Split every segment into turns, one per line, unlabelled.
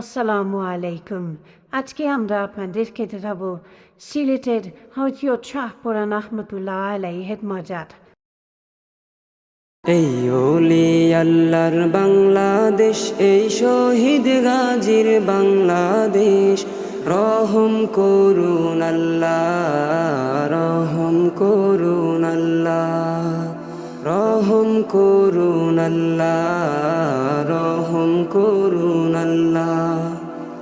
আসসালামু আলাইকুম আজকে আমরা আপনাদেরকে দেখাবো সিলেটের হজরত শাহপুরান আহমতুল্লাহ আলাইহের মজাদ
এই ওলি আল্লাহর বাংলাদেশ, এই শহীদ গাজীর বাংলাদেশ। রহম করুন আল্লাহ, রহম করুন আল্লাহ, রহম করুন আল্লাহ, রহম করুন আল্লাহ।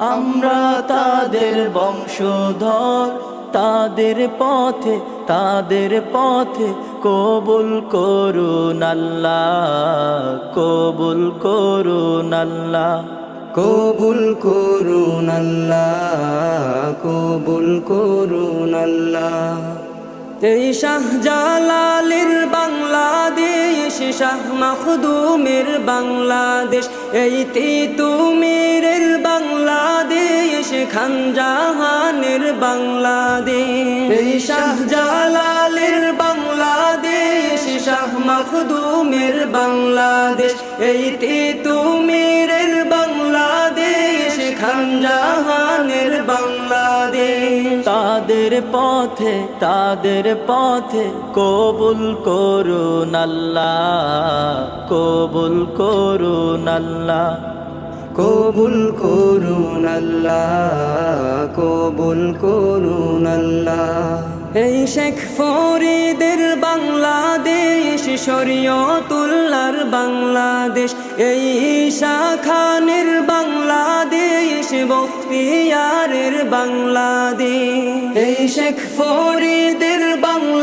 আমরা তাদের বংশধর, তাদের পথে তাদের পথে কবুল করুন আল্লাহ, কবুল করুন আল্লাহ,
কবুল করুন আল্লাহ, কবুল করুন আল্লাহ। এই শাহজালালের বাংলাদেশ শাহ মখদুমের বাংলাদেশ। এই তিতুমিরের বাংলাদেশ, খান খানজাহানের বাংলাদেশ। এই শাহ জালালের বাংলাদেশ শাহ মখদুমের বাংলাদেশ। এই তিতুমিরের বাংলাদেশ। খানজাহানের বাংলাদেশ।
তাদের পথে তাদের পথে কবুল করুন আল্লাহ কবুল করুন আল্লাহ।
কবুল করুন আল্লাহ কবুল করুন আল্লাহ। এই শেখ ফরিদের বাংলাদেশ শরীয়তুল্লার বাংলাদেশ। এই শাখানের বাংলাদেশ বক্তিয়ারের বাংলাদেশ। এই শেখ ফরিদের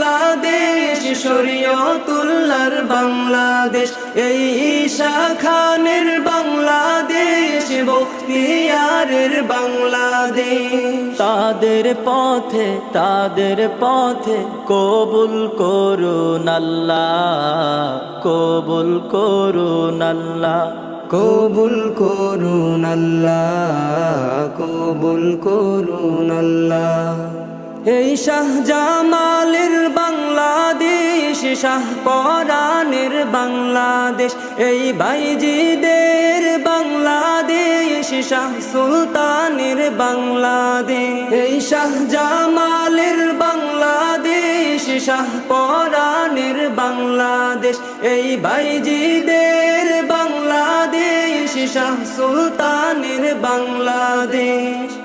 বাংলাদেশ শরীয়তুল্লার বাংলাদেশ এই ঈশা খানের বাংলাদেশ বখতিয়ারের বাংলাদেশ।
তাদের পথে তাদের পথে কবুল করুন আল্লাহ কবুল করুন আল্লাহ।
কবুল করুন আল্লাহ কবুল করুন আল্লাহ। এই শাহজামালের বাংলাদেশ, শাহ পরাণের বাংলাদেশ, এই বাইজিদের বাংলাদেশ, শাহ সুলতানের বাংলাদেশ, এই শাহজামালের বাংলাদেশ, শাহ পরাণের বাংলাদেশ, এই বাইজিদের বাংলাদেশ, শাহ সুলতানের বাংলাদেশ।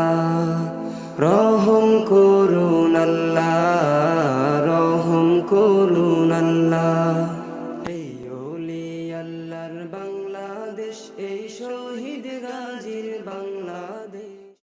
আল্লাহ